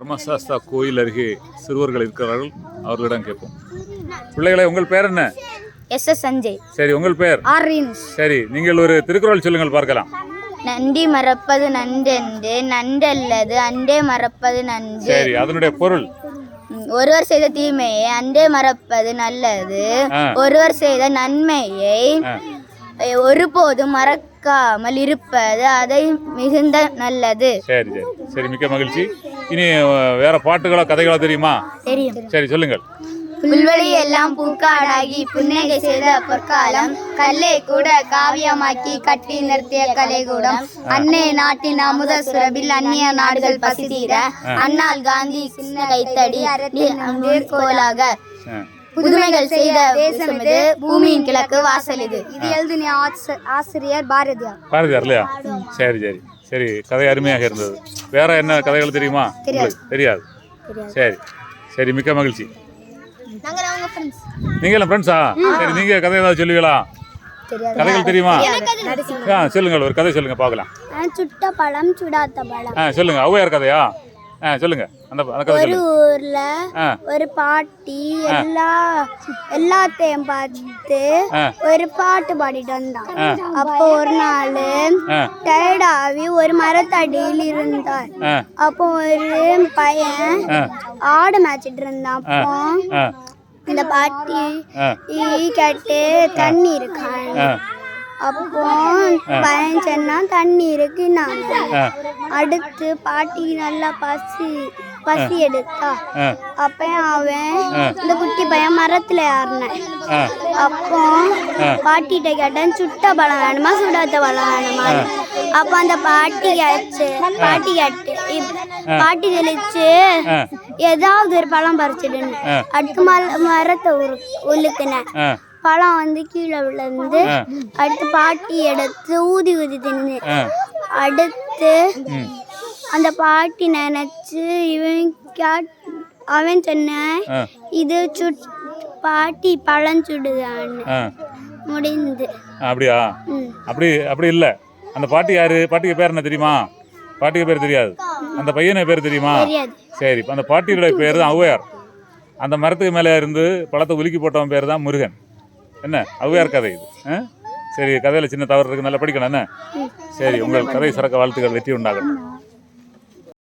பிரம்மசாஸ்தா கோயில் அருகே சிறுவர்கள் இருக்கிறார்கள். அவர்களிடம் கேட்போம். பிள்ளைகளே உங்கள் பேர் என்ன? S S Sanjay. சரி உங்கள் பேர்? ஆரின்ஸ் சரி நீங்கள் ஒரு திருக்குறள் சொல்லுங்கள் பார்க்கலாம். நன்றி மறப்பது நன்றென்று நன்றல்லது அண்டே மறப்பது நன்று. சரி அதனுடைய பொருள்? ஒருவர் செய்த தீமையை அண்டே மறப்பது நல்லது. ஒருவர் செய்த நன்மையை ஒருபோதும் மறக்காமல் இருப்பது அதை மிகுந்த நல்லது. சரி சரி. சரி மிக்க மகிழ்ச்சி. இனி வேற பாட்டுகளோ கதைகளோ தெரியுமா? தெரியும். சரி சொல்லுங்கள். புல்வெளி எல்லாம் பூக்காடாகி புன்னகை செய்த பொற்காலம் கல்லை கூட காவியமாக்கி கட்டி நிறுத்திய கலைக்கூடம். அன்னை நாட்டின் அமுத சுரபில் அந்நிய நாடுகள் பசி தீர அண்ணால் காந்தி சின்ன கைத்தடி மேற்கோளாக புதுமைகள் செய்த தேசம் இது பூமியின் கிழக்கு வாசல் இது. இது எழுதின ஆசிரியர் பாரதியார். பாரதியார் இல்லையா? சரி சரி. சரி கதை அருமையாக இருந்தது. வேற என்ன கதைகள் தெரியுமா? உங்களுக்கு தெரியாது. சரி சரி மிக்க மகிழ்ச்சி. நாங்கள் அவங்க ஃப்ரெண்ட்ஸ் நீங்களும் ஃப்ரெண்ட்ஸா சரி நீங்க கதை ஏதாவது சொல்லுவீங்களா? கதைகள் தெரியுமா? ஆ சொல்லுங்கள் ஒரு கதை சொல்லுங்க பார்க்கலாம். சுட்ட பழம் சுடாத்த பழம். ஆ சொல்லுங்க ஔவையார் கதையா? ஆ சொல்லுங்க. அந்த ஒரு ஊர்ல ஒரு பாட்டி எல்லா எல்லாத்தையும் பார்த்து. ஒரு பாட்டு பாடிட்டு வந்தான் அப்போ ஒரு நாள் டயர்டாகி ஒரு மரத்தடியில் இருந்தார். அப்போ ஒரு பையன் ஆடு மேய்ச்சிட்டு இருந்தான். அப்போ இந்த பாட்டி கேட்டு தண்ணி இருக்கான் அப்போ பையன் சொன்னா தண்ணி இருக்குன்னாங்க ஆ. அடுத்து பாட்டி நல்லா பசி பசி எடுத்தா. அப்ப அவன் இந்த குட்டி பையன் மரத்துல ஏறினேன். அப்போ பாட்டிகிட்ட கேட்டேன் சுட்ட பழம் வேணுமா? சுடாத்த பழம் வேணுமா? அப்போ அந்த பாட்டி கேச்சு பாட்டி கேட்டு பாட்டி தெளிச்சு ஏதாவது ஒரு பழம் பறிச்சிடுன்னு. அடுத்து மர மரத்தை உழுக்குனேன் பழம் வந்து கீழே விழுந்து அடுத்து பாட்டி எடுத்து ஊதி ஊதி தின்னு. அடுத்து அந்த பாட்டி நினைச்சு இவன் கேட் அவன் சொன்னான் இது சுட் பாட்டி பழம் சுடுதான்னு. முடிந்து. அப்படியா. அப்படி அப்படி இல்லை. அந்த பாட்டி யாரு? பாட்டிக்கு பேர் என்ன தெரியுமா? பாட்டிக்கு பேர் தெரியாது. அந்த பையனை பேர் தெரியுமா? சரி அந்த பாட்டியோட பேர் தான் ஔவையார் அந்த மரத்துக்கு மேலே இருந்து பழத்தை உலுக்கி போட்டவன் பேர் தான் முருகன். என்ன? ஔவையார் கதை இது. சரி கதையில் சின்ன தவறு இருக்கு நல்லா படிக்கணும் என்ன? சரி உங்கள் கதை சிறக்க வாழ்த்துக்கள் வெற்றி உண்டாகணும்